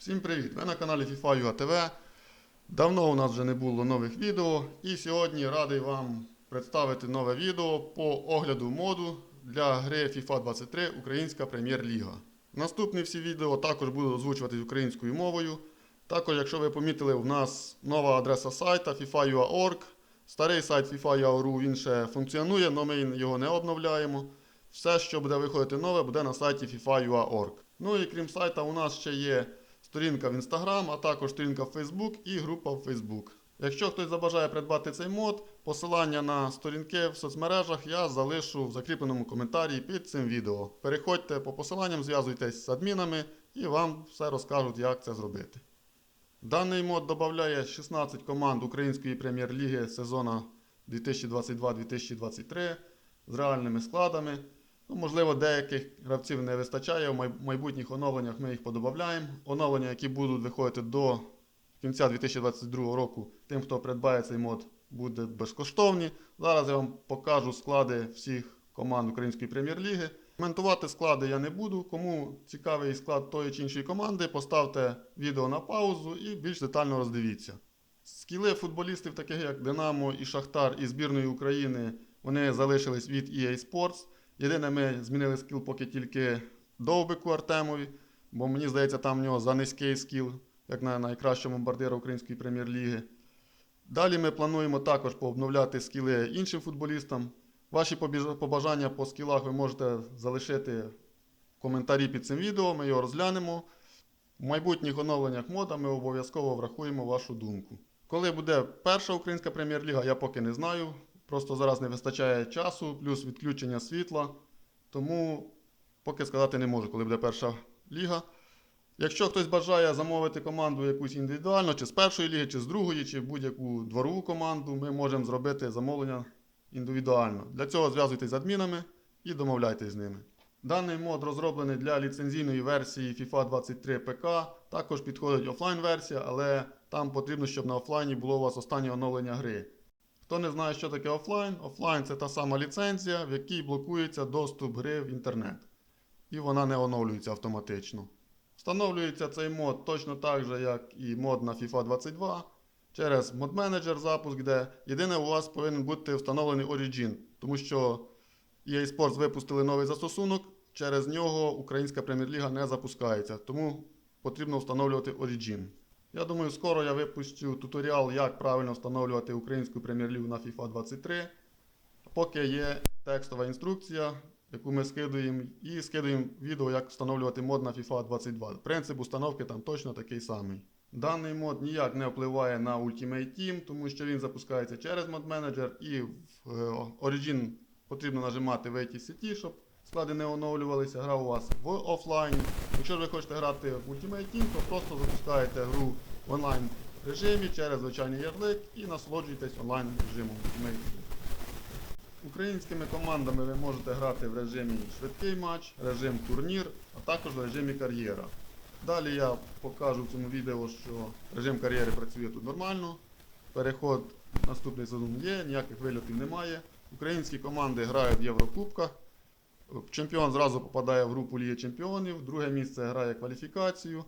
Всім привіт! Ви на каналі FIFA TV. Давно у нас вже не було нових відео, і сьогодні радий вам представити нове відео по огляду моду для гри FIFA 23 Українська Прем'єр-ліга. Наступні всі відео також будуть озвучуватись українською мовою. Також, якщо ви помітили, у нас нова адреса сайта FIFA.ua.org. Старий сайт FIFA.ua.ru він ще функціонує, але ми його не обновляємо. Все, що буде виходити нове, буде на сайті FIFA.ua.org. Ну і крім сайта, у нас ще є сторінка в Instagram, а також сторінка в Facebook і група в Facebook. Якщо хтось забажає придбати цей мод, посилання на сторінки в соцмережах я залишу в закріпленому коментарі під цим відео. Переходьте по посиланням, зв'язуйтесь з адмінами і вам все розкажуть, як це зробити. Даний мод додає 16 команд Української прем'єр-ліги сезону 2022-2023 з реальними складами. Ну, можливо, деяких гравців не вистачає. В майбутніх оновленнях ми їх подобавляємо. Оновлення, які будуть виходити до кінця 2022 року, тим, хто придбає цей мод, буде безкоштовні. Зараз я вам покажу склади всіх команд Української прем'єр-ліги. Коментувати склади я не буду. Кому цікавий склад тої чи іншої команди, поставте відео на паузу і більш детально роздивіться. Скіли футболістів, таких як Динамо і Шахтар і збірної України, вони залишились від EA Sports. Єдине, ми змінили скіл поки тільки Довбику Артемові, бо мені здається, там в нього за низький скіл, як на найкращого бомбардира Української прем'єр-ліги. Далі ми плануємо також пообновляти скіли іншим футболістам. Ваші побажання по скілах ви можете залишити в коментарі під цим відео, ми його розглянемо. В майбутніх оновленнях мода ми обов'язково врахуємо вашу думку. Коли буде перша українська прем'єр-ліга, я поки не знаю. Просто зараз не вистачає часу, плюс відключення світла. Тому поки сказати не можу, коли буде перша ліга. Якщо хтось бажає замовити команду якусь індивідуально, чи з першої ліги, чи з другої, чи будь-яку дворову команду, ми можемо зробити замовлення індивідуально. Для цього зв'язуйтесь з адмінами і домовляйтесь з ними. Даний мод розроблений для ліцензійної версії FIFA 23 ПК. Також підходить офлайн-версія, але там потрібно, щоб на офлайні було у вас останнє оновлення гри. Хто не знає, що таке офлайн, офлайн це та сама ліцензія, в якій блокується доступ гри в інтернет. І вона не оновлюється автоматично. Встановлюється цей мод точно так же, як і мод на FIFA 22 через мод менеджер запуск, де єдине у вас повинен бути встановлений Origin, тому що EA Sports випустили новий застосунок, через нього Українська прем'єр-ліга не запускається, тому потрібно встановлювати Origin. Я думаю, скоро я випущу туторіал, як правильно встановлювати українську прем'єр-лігу на FIFA 23. Поки є текстова інструкція, яку ми скидуємо, і скидуємо відео, як встановлювати мод на FIFA 22. Принцип установки там точно такий самий. Даний мод ніяк не впливає на Ultimate Team, тому що він запускається через мод менеджер і в е, Origin потрібно нажимати вийти з сеті, щоб склади не оновлювалися. Гра у вас в офлайні. Якщо ви хочете грати в Ultimate Team, то просто запускаєте гру в онлайн режимі через звичайний ярлик і насолоджуєтесь онлайн режимом Ultimate Team. Українськими командами ви можете грати в режимі швидкий матч, режим турнір, а також в режимі кар'єра. Далі я покажу в цьому відео, що режим кар'єри працює тут нормально. Переход наступний сезон є, ніяких вильотів немає. Українські команди грають в Єврокубках. Чемпіон зразу попадає в групу Ліги Чемпіонів, друге місце грає кваліфікацію.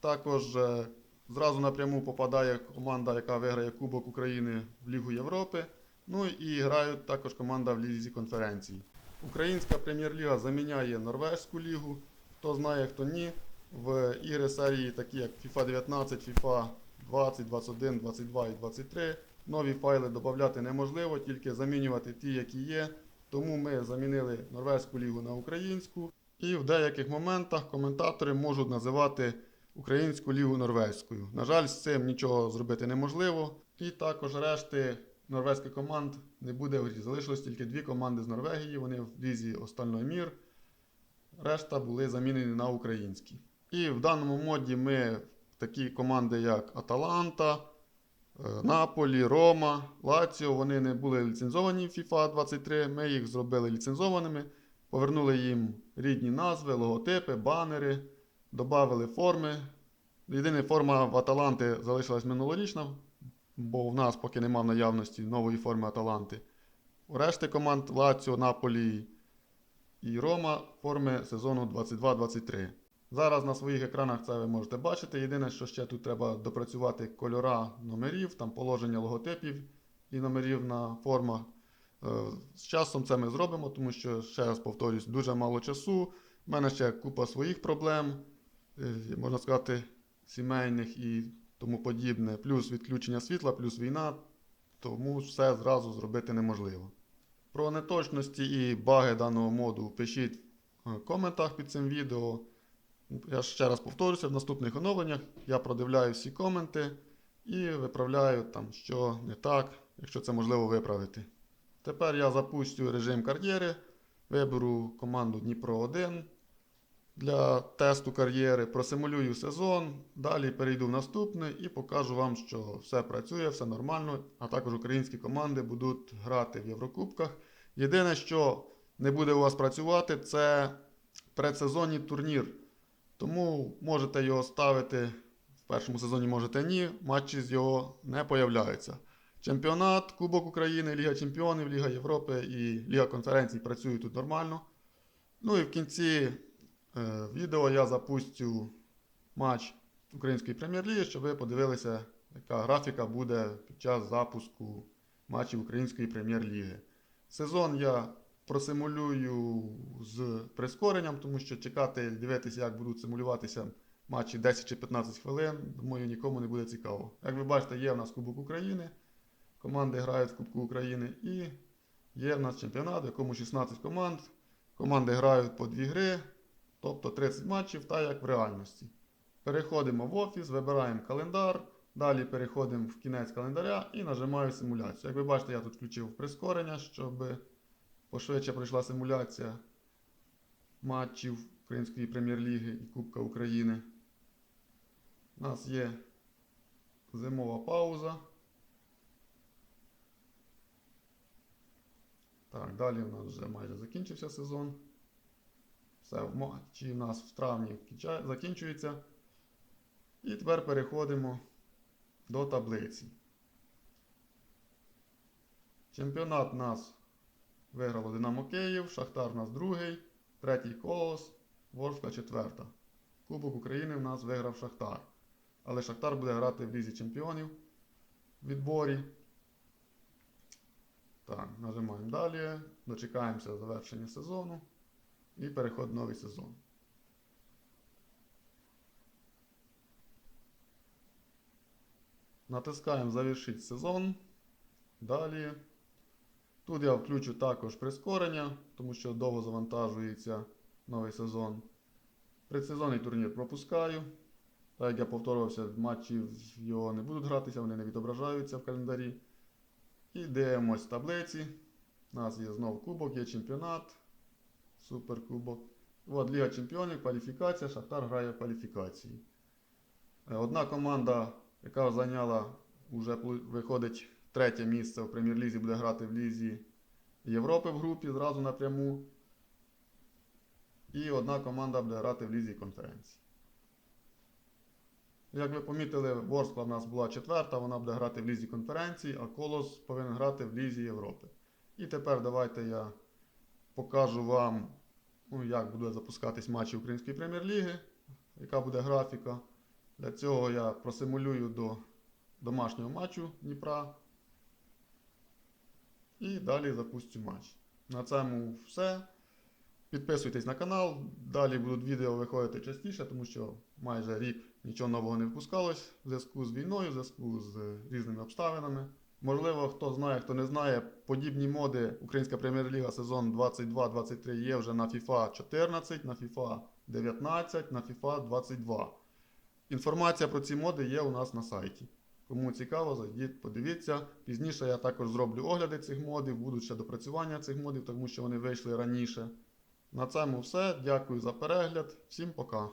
Також е, зразу напряму попадає команда, яка виграє Кубок України в Лігу Європи. Ну і грають також команда в Лізі конференцій. Українська прем'єр-ліга заміняє Норвезьку лігу. Хто знає, хто ні. В ігри серії, такі як FIFA 19, FIFA 20, 21, 22 і 23. Нові файли додати неможливо, тільки замінювати ті, які є. Тому ми замінили Норвезьку лігу на українську. І в деяких моментах коментатори можуть називати Українську лігу норвезькою. На жаль, з цим нічого зробити неможливо. І також решти норвезьких команд не буде в грі. Залишилось тільки дві команди з Норвегії, вони в лізі Остальной Мір. Решта були замінені на українські. І в даному моді ми такі команди, як Аталанта, Наполі, Рома, Лаціо, вони не були ліцензовані в FIFA 23. Ми їх зробили ліцензованими, повернули їм рідні назви, логотипи, банери, додали форми. Єдина форма в Аталанти залишилась минулорічна, бо в нас поки немає в наявності нової форми Аталанти. У решти команд Лаціо, Наполі і Рома форми сезону 22-23. Зараз на своїх екранах це ви можете бачити. Єдине, що ще тут треба допрацювати кольора номерів, там положення логотипів і номерів на формах. Е, З часом це ми зробимо, тому що, ще раз повторюсь, дуже мало часу. У мене ще купа своїх проблем, е, можна сказати, сімейних і тому подібне. Плюс відключення світла, плюс війна, тому все зразу зробити неможливо. Про неточності і баги даного моду пишіть в коментах під цим відео. Я ще раз повторюся, в наступних оновленнях я продивляю всі коменти і виправляю там, що не так, якщо це можливо виправити. Тепер я запустю режим кар'єри, виберу команду Дніпро 1 для тесту кар'єри, просимулюю сезон, далі перейду в наступний і покажу вам, що все працює, все нормально, а також українські команди будуть грати в Єврокубках. Єдине, що не буде у вас працювати, це предсезонний турнір. Тому можете його ставити в першому сезоні, можете ні. Матчі з його не появляються. Чемпіонат, Кубок України, Ліга Чемпіонів, Ліга Європи і Ліга конференцій працюють тут нормально. Ну і в кінці е, відео я запустю матч Української прем'єр-ліги, щоб ви подивилися, яка графіка буде під час запуску матчів Української прем'єр-ліги. Сезон я просимулюю з прискоренням, тому що чекати, дивитися, як будуть симулюватися матчі 10 чи 15 хвилин, думаю, нікому не буде цікаво. Як ви бачите, є в нас Кубок України, команди грають в Кубку України і є в нас чемпіонат, в якому 16 команд. Команди грають по 2 гри, тобто 30 матчів, так як в реальності. Переходимо в офіс, вибираємо календар. Далі переходимо в кінець календаря і нажимаю симуляцію. Як ви бачите, я тут включив прискорення, щоб пошвидше пройшла симуляція матчів Української прем'єр-ліги і Кубка України. У нас є зимова пауза. Так, далі у нас вже майже закінчився сезон. Все, матчі у нас в травні закінчується. І тепер переходимо до таблиці. Чемпіонат у нас виграло Динамо Київ, Шахтар у нас другий, третій колос, Ворскла четверта. Кубок України в нас виграв Шахтар. Але Шахтар буде грати в Лізі Чемпіонів в відборі. Так, нажимаємо далі, дочекаємося завершення сезону і переход в новий сезон. Натискаємо Завершить сезон. Далі. Тут я включу також прискорення, тому що довго завантажується новий сезон. Предсезонний турнір пропускаю. Так як я повторювався, матчі його не будуть гратися, вони не відображаються в календарі. І дивимось таблиці. У нас є знову кубок, є чемпіонат. Суперкубок. От Ліга Чемпіонів, кваліфікація. Шахтар грає в кваліфікації. Е, Одна команда, яка зайняла, вже виходить третє місце в прем'єр-лізі, буде грати в Лізі Європи в групі зразу напряму. І одна команда буде грати в Лізі конференції. Як ви помітили, Ворскла в нас була четверта, вона буде грати в Лізі конференції, а Колос повинен грати в Лізі Європи. І тепер давайте я покажу вам, ну, як буде запускатись матчі Української прем'єр-ліги, яка буде графіка. Для цього я просимулюю до домашнього матчу Дніпра. І далі запустю матч. На цьому все. Підписуйтесь на канал. Далі будуть відео виходити частіше, тому що майже рік нічого нового не випускалось в зв'язку з війною, в зв'язку з різними обставинами. Можливо, хто знає, хто не знає, подібні моди Українська прем'єр-ліга сезон 22-23 є вже на FIFA 14, на FIFA 19, на FIFA 22. Інформація про ці моди є у нас на сайті. Кому цікаво, зайдіть, подивіться. Пізніше я також зроблю огляди цих модів, будуть ще допрацювання цих модів, тому що вони вийшли раніше. На цьому все. Дякую за перегляд. Всім пока.